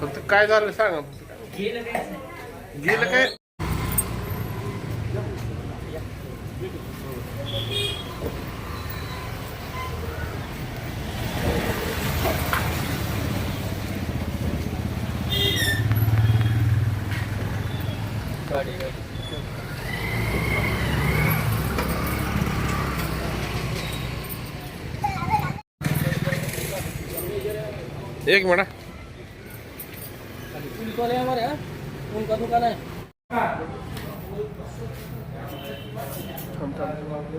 फक्त काय झालं सांगा फक्त गेलं काय? एक मिनिट पुलिस वाले हमारे, हैं? उनका दुकान है।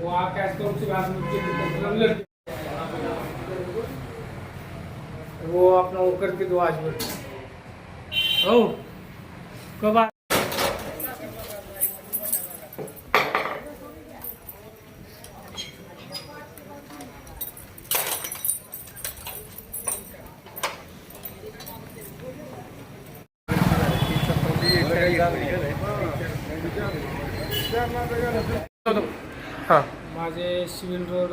वो आप कैश करो उसके बाद में लड़के वो अपना वो करके दो आज ओ, कब हां. माझे सिव्हिल रोड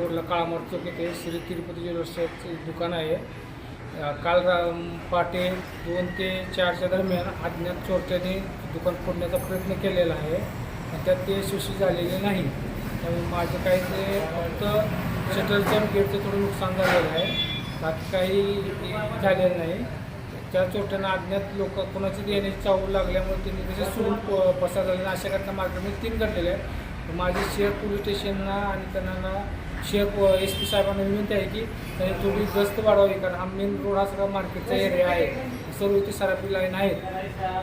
रोडला काळामोर चौक येथे श्री तिरुपती ज्वेलर्सचं दुकान आहे. काल रा- पहाटे दोन ते चारच्या दरम्यान अज्ञात चोरट्याने दुकान फोडण्याचा प्रयत्न केलेला आहे आणि त्यात ते यशस्वी झालेले नाही. त्यामुळे माझं काही ते फक्त शटरच्या गेटचं थोडं नुकसान झालेलं आहे. बाकी काही झालेलं नाही. त्या चोरट्यांना अज्ञात लोक कोणाची देण्याची चावू लागल्यामुळे त्यांनी तसे सुरून प- पसार झाले अशा घटना मार्केटमध्ये तीन घडलेल्या आहेत. माझे शेअर पोलीस स्टेशनला आणि त्यांना शेअर एस पी साहेबांना विनंती आहे की त्यांनी थोडी गस्त वाढवावी कारण हा मेन रोड हा सगळा मार्केटचा एरिया आहे. सर्व इथे सराफी लाईन आहेत.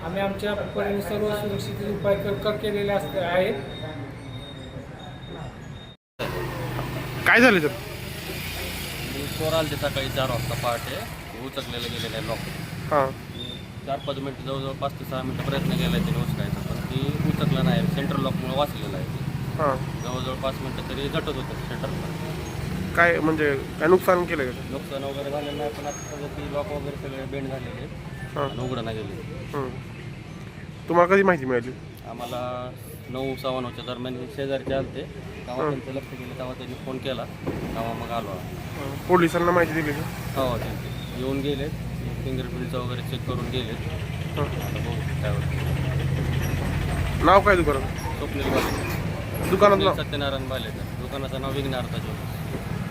आम्ही आमच्या परीने सर्व सुरक्षित उपाय केलेले असते आहेत. काय झालं तर चोर आले सकाळी चार वाजता पहाटे उचकलेले गेलेले आहे लॉक. हां. चार पाच मिनटं जवळजवळ पाच ते सहा मिनटं प्रयत्न केला त्याने उचकायचा पण ती उचकलं नाही. सेंट्रल लॉकमुळे वाचलेलं आहे ते. हां. जवळजवळ पाच मिनटं तरी झटत होतं शटरला काय म्हणजे काय नुकसान केलं का? नुकसान वगैरे झालेलं नाही पण आता सगळं ती लॉक वगैरे सगळे बेंड झालेले आहेत. हां. आणि उघडं नाही गेले हं. तुम्हाला कधी माहिती मिळाली? आम्हाला नऊ सव्वा नऊच्या दरम्यान हे शेजारचे आलते. तेव्हा त्यांचं लक्ष गेलं तेव्हा त्यांनी फोन केला. तेव्हा मग आलो आम्ही. पोलिसांना माहिती दिली का? हो त्यांचे. येऊन गेले फिंगरप्रिंटचं वगैरे चेक करून गेले हं. नाव काय दुकानात स्वप्नील बाले. दुकानात नाव सत्यनारायण बाले. दुकानाचं नाव विघ्नार्था ज्वेलर्स.